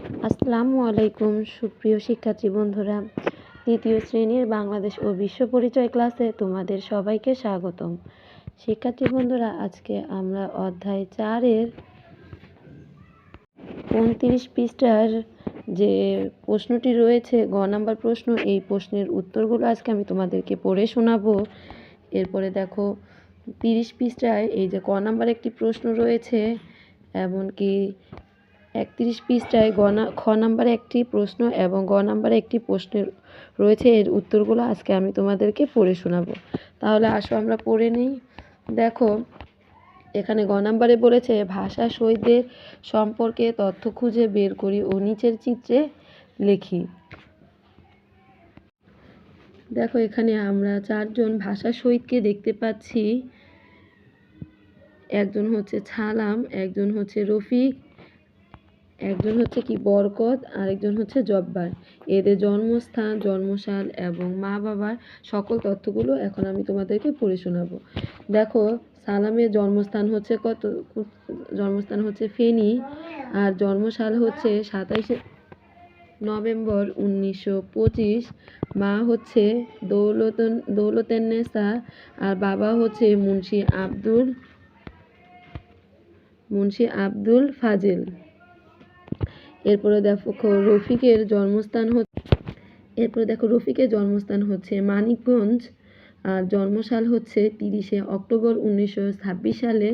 আসসালামু আলাইকুম, সুপ্রিয় শিক্ষার্থী বন্ধুরা। তৃতীয় শ্রেণির বাংলাদেশ ও বিশ্ব পরিচয় ক্লাসে তোমাদের সবাইকে স্বাগতম। শিক্ষার্থী বন্ধুরা, আজকে আমরা অধ্যায় চারের উনত্রিশ পৃষ্ঠার যে প্রশ্নটি রয়েছে, গ নাম্বার প্রশ্ন, এই প্রশ্নের উত্তরগুলো আজকে আমি তোমাদেরকে পড়ে শোনাবো। এরপরে দেখো, তিরিশ পৃষ্ঠায় এই যে ক নাম্বার একটি প্রশ্ন রয়েছে, এমনকি একত্রিশ পৃষ্ঠায় গ না, খ নাম্বারে একটি প্রশ্ন এবং গ নাম্বারে একটি প্রশ্নের রয়েছে, এর উত্তরগুলো আজকে আমি তোমাদেরকে পড়ে শোনাবো। তাহলে আসো আমরা পড়ে নিই। দেখো, এখানে গ নাম্বারে বলেছে, ভাষা শহীদদের সম্পর্কে তথ্য খুঁজে বের করি ও নিচের চিত্রে লিখি। দেখো, এখানে আমরা চারজন ভাষা শহীদকে দেখতে পাচ্ছি। একজন হচ্ছে ছালাম, একজন হচ্ছে রফিক একজন হচ্ছে কি বরকত, আরেকজন হচ্ছে জব্বার। এদের জন্মস্থান, জন্মসাল এবং মা বাবার সকল তথ্যগুলো এখন আমি তোমাদেরকে পড়ে শোনাবো। দেখো, সালামের জন্মস্থান হচ্ছে কত? জন্মস্থান হচ্ছে ফেনী আর জন্মসাল হচ্ছে সাতাইশে নভেম্বর উনিশশো পঁচিশ। মা হচ্ছে দৌলতন দৌলতেন্নেসা আর বাবা হচ্ছে মুন্সি আব্দুল মুন্সি আব্দুল ফাজিল। এরপরে দেখো রফিকের জন্মস্থান হচ্ছে, এরপরে দেখো রফিকের জন্মস্থান হচ্ছে মানিকগঞ্জ, আর জন্মসাল হচ্ছে তিরিশে অক্টোবর উনিশশো ছাব্বিশ সালে,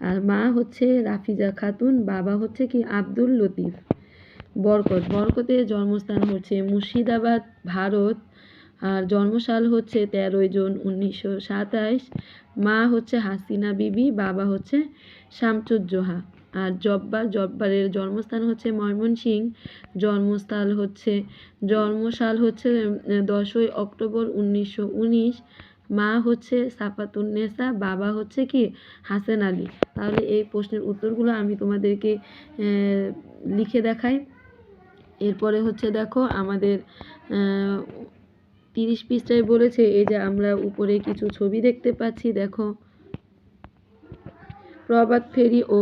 আর মা হচ্ছে রাফিজা খাতুন, বাবা হচ্ছে কি আব্দুল লতিফ। বরকত বরকতের জন্মস্থান হচ্ছে মুর্শিদাবাদ, ভারত, আর জন্মসাল হচ্ছে তেরোই জুন উনিশশো সাতাইশ। মা হচ্ছে হাসিনা বিবি, বাবা হচ্ছে শামসুজ্জোহা। আর জব্বার, জব্বারের জন্মস্থান হচ্ছে ময়মনসিং জন্মস্থল হচ্ছে, জন্মসাল হচ্ছে দশই অক্টোবর উনিশশো উনিশ, মা হচ্ছে সাফাতুন্নেসা বাবা হচ্ছে কি হাসেন আলী। তাহলে এই প্রশ্নের উত্তরগুলো আমি তোমাদেরকে লিখে দেখাই। এরপরে হচ্ছে দেখো আমাদের তিরিশ পৃষ্ঠায় বলেছে, এই যে আমরা উপরে কিছু ছবি দেখতে পাচ্ছি, দেখো। প্রভাত ফেরি ও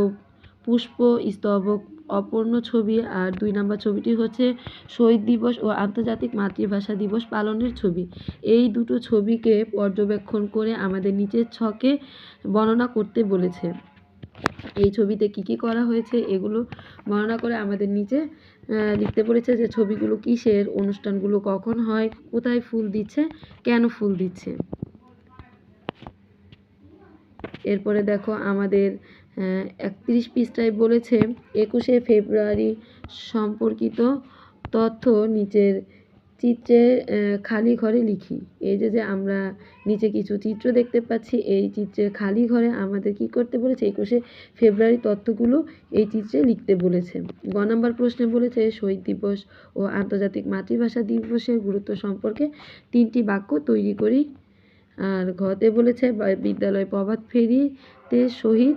পুষ্প, স্তবক, অপূর্ণ ছবি আর দুই নাম্বার ছবিটি হচ্ছে শহীদ দিবস ও আন্তর্জাতিক মাতৃভাষা দিবস পালনের ছবি। এই দুটো ছবিকে পর্যবেক্ষণ করে আমাদের নিচের ছকে বর্ণনা করতে বলেছে। এই ছবিতে কি কি করা হয়েছে এগুলো বর্ণনা করে আমাদের নিচে লিখতে বলেছে যে ছবিগুলো কিসের, অনুষ্ঠানগুলো কখন হয়, কোথায় ফুল দিচ্ছে, কেন ফুল দিচ্ছে। এরপরে দেখো আমাদের একত্রিশ পৃষ্ঠায় বলেছে, একুশে ফেব্রুয়ারি সম্পর্কিত তথ্য নিচের চিত্রে খালি ঘরে লিখি। এই যে যে আমরা নিচে কিছু চিত্র দেখতে পাচ্ছি, এই চিত্রের খালি ঘরে আমাদের কি করতে বলেছে? একুশে ফেব্রুয়ারি তথ্যগুলো এই চিত্রে লিখতে বলেছে। গ নম্বর প্রশ্নে বলেছে, শহীদ দিবস ও আন্তর্জাতিক মাতৃভাষা দিবসের গুরুত্ব সম্পর্কে তিনটি বাক্য তৈরি করি। আর ঘতে বলেছে বিদ্যালয় প্রভাত ফেরিতে শহীদ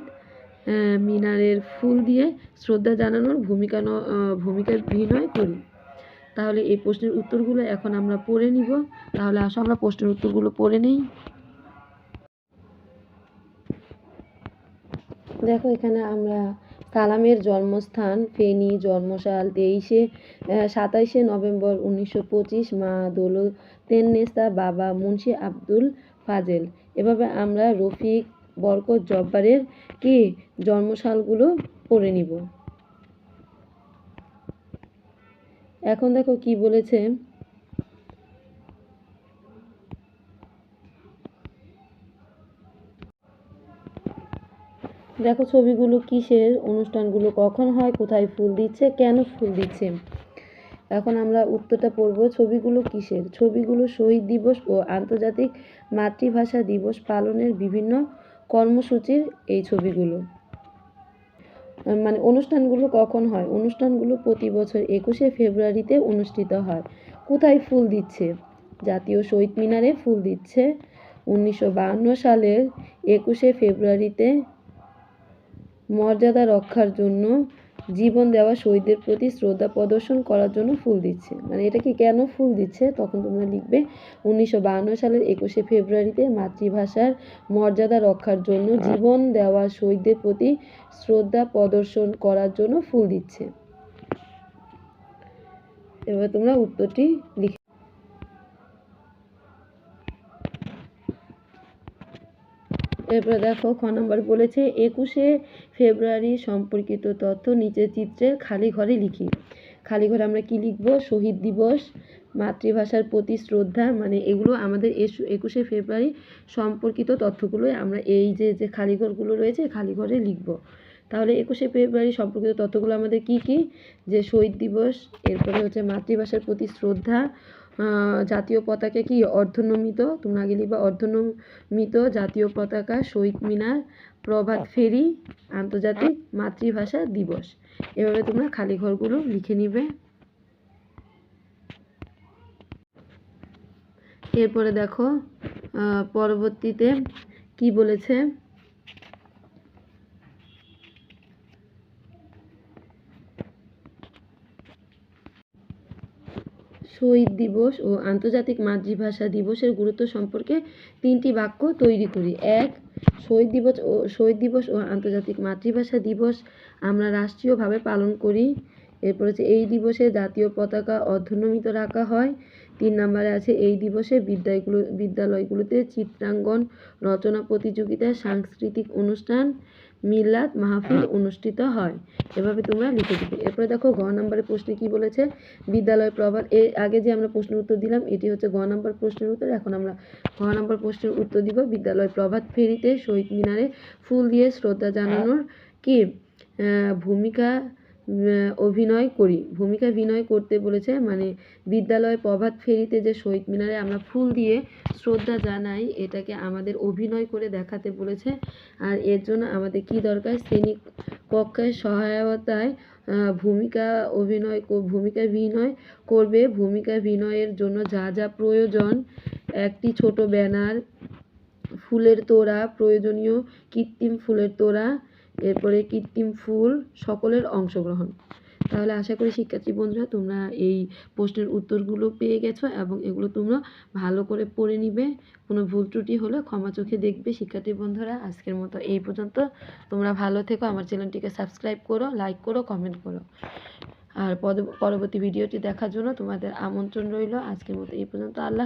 মিনারের ফুল দিয়ে শ্রদ্ধা জানানোর ভূমিকা ভূমিকা অভিনয় করি। তাহলে এই প্রশ্নের উত্তরগুলো এখন আমরা পড়ে নিব। তাহলে আসো, আমরা প্রশ্নের উত্তরগুলো পড়ে নেই। দেখো, এখানে আমরা সালামের জন্মস্থান, ফেনী জন্মসাল তেইশে সাতাইশে নভেম্বর উনিশশো পঁচিশ, মা দৌলতেন্নেসা বাবা মুন্সি আব্দুল ফাজেল। এভাবে আমরা রফিক বরকত জব্বারের কি জন্মসালগুলো পড়ে নিব? এখন দেখো কি বলেছে। দেখো ছবিগুলো কিসের, অনুষ্ঠানগুলো কখন হয়, কোথায় ফুল দিচ্ছে, কেন ফুল দিচ্ছে? এখন আমরা উত্তরটা পড়ব, ছবিগুলো কিসের? ছবিগুলো শহীদ দিবস ও আন্তর্জাতিক মাতৃভাষা দিবস পালনের বিভিন্ন কর্মসূচির এই ছবিগুলো। মানে অনুষ্ঠানগুলো কখন হয়? অনুষ্ঠানগুলো প্রতি বছর একুশে ফেব্রুয়ারিতে অনুষ্ঠিত হয়। কোথায় ফুল দিচ্ছে? জাতীয় শহীদ মিনারে ফুল দিচ্ছে। উনিশশো সালের একুশে ফেব্রুয়ারিতে মর্যাদা রক্ষার জন্য জীবন দেওয়া শহীদদের প্রতি শ্রদ্ধা প্রদর্শন করার জন্য ফুল দিচ্ছে। মানে এটা কি কেন ফুল দিচ্ছে? তখন তোমরা লিখবে, উনিশশো সালের একুশে ফেব্রুয়ারিতে মাতৃভাষার মর্যাদা রক্ষার জন্য জীবন দেওয়া শহীদদের প্রতি শ্রদ্ধা প্রদর্শন করার জন্য ফুল দিচ্ছে। এবার তোমরা উত্তরটি লিখে এরপরে দেখো খ নম্বর বলেছে, একুশে ফেব্রুয়ারি সম্পর্কিত তথ্য নিচের চিত্রের খালি ঘরে লিখি। খালি ঘরে আমরা কি লিখব? শহীদ দিবস, মাতৃভাষার প্রতি শ্রদ্ধা মানে এগুলো আমাদের একুশে ফেব্রুয়ারি সম্পর্কিত তথ্যগুলোই আমরা এই যে যে খালি ঘরগুলো রয়েছে, খালি ঘরে লিখব। তাহলে একুশে ফেব্রুয়ারি সম্পর্কিত তথ্যগুলো আমাদের কি কি? যে শহীদ দিবস, এরপরে হচ্ছে মাতৃভাষার প্রতি শ্রদ্ধা জাতীয় পতাকা কি অর্ধনমিত? তোমরা আগে লিখবা অর্ধনমিত জাতীয় পতাকা শহীদ মিনার প্রভাত ফেরি আন্তর্জাতিক মাতৃভাষা দিবস। এভাবে তোমরা খালি ঘরগুলো লিখে নিবে। এরপরে দেখো পরবর্তীতে কি বলেছে? শহীদ দিবস ও আন্তর্জাতিক মাতৃভাষা দিবসের গুরুত্ব সম্পর্কে তিনটি বাক্য তৈরি করি। এক, শহীদ দিবস ও, শহীদ দিবস ও আন্তর্জাতিক মাতৃভাষা দিবস আমরা রাষ্ট্রীয়ভাবে পালন করি। এরপর হচ্ছে এই দিবসে জাতীয় পতাকা অর্ধনমিত রাখা হয়। তিন নম্বরে আছে, এই দিবসে বিদ্যালয়গুলো বিদ্যালয়গুলোতে চিত্রাঙ্গন, রচনা প্রতিযোগিতা, সাংস্কৃতিক অনুষ্ঠান, মিলাদ, মাহফিল অনুষ্ঠিত হয়। এভাবে তোমরা লিখে দিবে। এরপরে দেখো, ঘ নম্বরের প্রশ্নে কি বলেছে? বিদ্যালয় প্রভাত এর আগে যে আমরা প্রশ্নের উত্তর দিলাম, এটি হচ্ছে গ নম্বর প্রশ্নের উত্তর। এখন আমরা ঘ নম্বর প্রশ্নের উত্তর দিব, বিদ্যালয় প্রভাত ফেরিতে শহীদ মিনারে ফুল দিয়ে শ্রদ্ধা জানানোর কি ভূমিকা অভিনয় করি। ভূমিকা অভিনয় করতে বলেছে মানে বিদ্যালয় প্রভাত ফেরিতে যে শহীদ মিনারে আমরা ফুল দিয়ে শ্রদ্ধা জানাই, এটাকে আমাদের অভিনয় করে দেখাতে বলেছে। আর এর জন্য আমাদের কি দরকার? শ্রেণি কক্ষের সহায়তায় ভূমিকা অভিনয় ভূমিকা অভিনয় করবে। ভূমিকা অভিনয়ের জন্য যা যা প্রয়োজন, একটি ছোট ব্যানার, ফুলের তোড়া, প্রয়োজনীয় কৃত্রিম ফুলের তোড়া এরপরে কৃত্রিম ফুল সকলের অংশগ্রহণ। তাহলে আশা করি শিক্ষার্থী বন্ধুরা, তোমরা এই প্রশ্নের উত্তরগুলো পেয়ে গেছো এবং এগুলো তোমরা ভালো করে পড়ে নিবে। কোনো ভুল ত্রুটি হলে ক্ষমা চোখে দেখবে। শিক্ষার্থী বন্ধুরা, আজকের মতো এই পর্যন্ত। তোমরা ভালো থেকো, আমার চ্যানেলটিকে সাবস্ক্রাইব করো, লাইক করো, কমেন্ট করো। আর পরবর্তী ভিডিওটি দেখার জন্য তোমাদের আমন্ত্রণ রইল। আজকের মতো এই পর্যন্ত। আল্লাহ